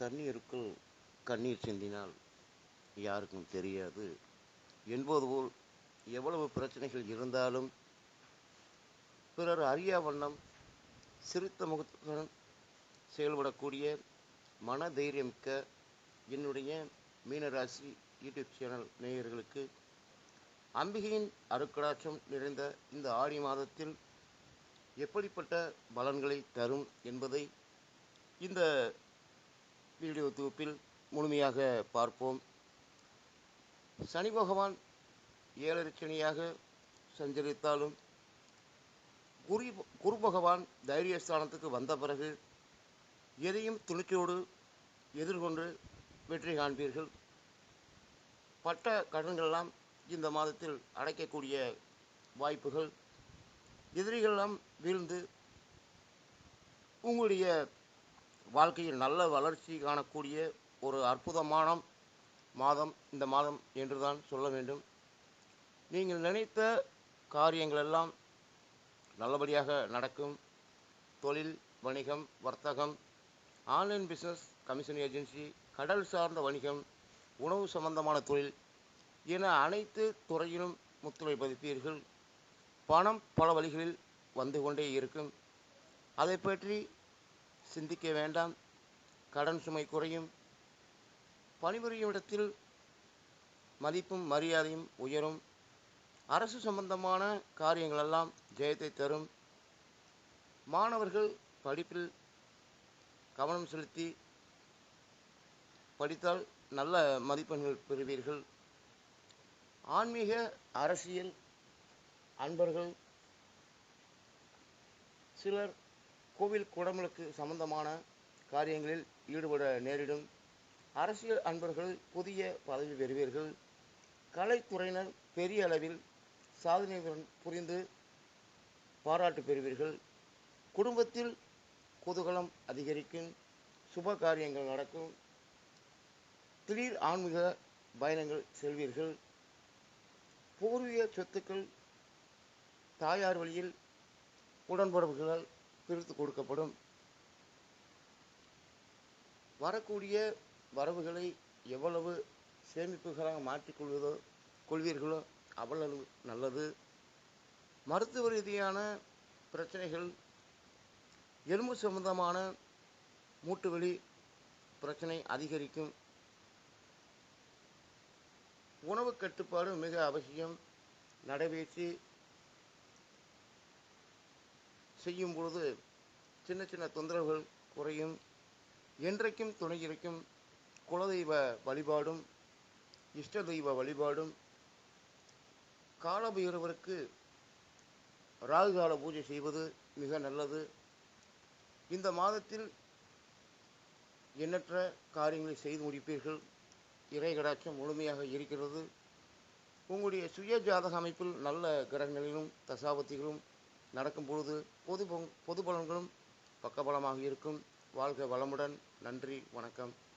தண்ணீருக்குள் கண்ணீர் சிந்தினால் யாருக்கும் தெரியாது. என்பது போல் எவ்வளவு பிரச்சனைகள் இருந்தாலும் பிறர் அறியா வண்ணம் சிரித்த முகத்துடன் செயல்படக்கூடிய மன தைரியமிக்க என்னுடைய மீனராசி யூடியூப் சேனல் நேயர்களுக்கு அம்பிகையின் அருக்கடாட்சம் நிறைந்த இந்த ஆடி மாதத்தில் எப்படிப்பட்ட பலன்களை தரும் என்பதை இந்த வீடியோ தொகுப்பில் முழுமையாக பார்ப்போம். சனி பகவான் ஏழரிச்சனியாக சஞ்சரித்தாலும் குரு குரு பகவான் தைரியஸ்தானத்துக்கு வந்த பிறகு எதையும் துணிச்சோடு எதிர்கொண்டு வெற்றி காண்பீர்கள். பட்ட கடன்களெல்லாம் இந்த மாதத்தில் அடைக்கக்கூடிய வாய்ப்புகள். எதிரிகளெல்லாம் வீழ்ந்து உங்களுடைய வாழ்க்கையில் நல்ல வளர்ச்சி காணக்கூடிய ஒரு அற்புதமான மாதம் இந்த மாதம் என்றுதான் சொல்ல வேண்டும். நீங்கள் நினைத்த காரியங்களெல்லாம் நல்லபடியாக நடக்கும். தொழில் வணிகம் வர்த்தகம் ஆன்லைன் பிஸ்னஸ் கமிஷன் ஏஜென்சி கடல் சார்ந்த வணிகம் உணவு சம்பந்தமான தொழில் என அனைத்து துறையிலும் முத்துரை பதிப்பீர்கள் பணம் பல வழிகளில் வந்து கொண்டே இருக்கும். அதை பற்றி சிந்திக்க வேண்டாம். கடன் சுமை குறையும். பணிபுரியும் இடத்தில் மதிப்பும் மரியாதையும் உயரும். அரசு சம்பந்தமான காரியங்களெல்லாம் ஜெயத்தை தரும். மாணவர்கள் படிப்பில் கவனம் செலுத்தி படித்தால் நல்ல மதிப்பெண்கள் பெறுவீர்கள். ஆன்மீக அரசியல் அன்பர்கள் சிலர் கோவில் குடமுழுக்கு சம்பந்தமான காரியங்களில் ஈடுபட நேரிடும். அரசியல் அன்பர்கள் புதிய பதவி பெறுவீர்கள். கலைத்துறையினர் பெரிய அளவில் சாதனை புரிந்து பாராட்டு பெறுவீர்கள். குடும்பத்தில் குதூகலம் அதிகரிக்கும். சுப காரியங்கள் நடக்கும். திடீர் ஆன்மீக பயணங்கள் செல்வீர்கள். பூர்வீக சொத்துக்கள் தாயார் வழியில் உடன்படுவர்களால் பிரித்து கொடுக்கப்படும். வரக்கூடிய வரவுகளை எவ்வளவு சேமிப்புகளாக மாற்றிக்கொள்வதோ கொள்வீர்களோ அவ்வளவு நல்லது. மருத்துவ ரீதியான பிரச்சனைகள் எலும்பு சம்பந்தமான மூட்டுவலி பிரச்சனை அதிகரிக்கும். உணவு கட்டுப்பாடு மிக அவசியம். நடைபயிற்சி செய்யும் பொழுது சின்ன சின்ன தொந்தரவுகள் குறையும். என்றைக்கும் துணை இருக்கும் குலதெய்வ வழிபாடும் இஷ்ட தெய்வ வழிபாடும். காலபைரவருக்கு ராகுகால பூஜை செய்வது மிக நல்லது. இந்த மாதத்தில் எண்ணற்ற காரியங்களை செய்து முடிப்பீர்கள். இறை கடாட்சம் முழுமையாக இருக்கிறது. உங்களுடைய சுய ஜாதக அமைப்பில் நல்ல கிரகங்களிலும் தசாபத்திகளும் நடக்கும் பொழுது பொது பொது பலன்களும் பக்கபலமாக இருக்கும். வாழ்க வளமுடன். நன்றி. வணக்கம்.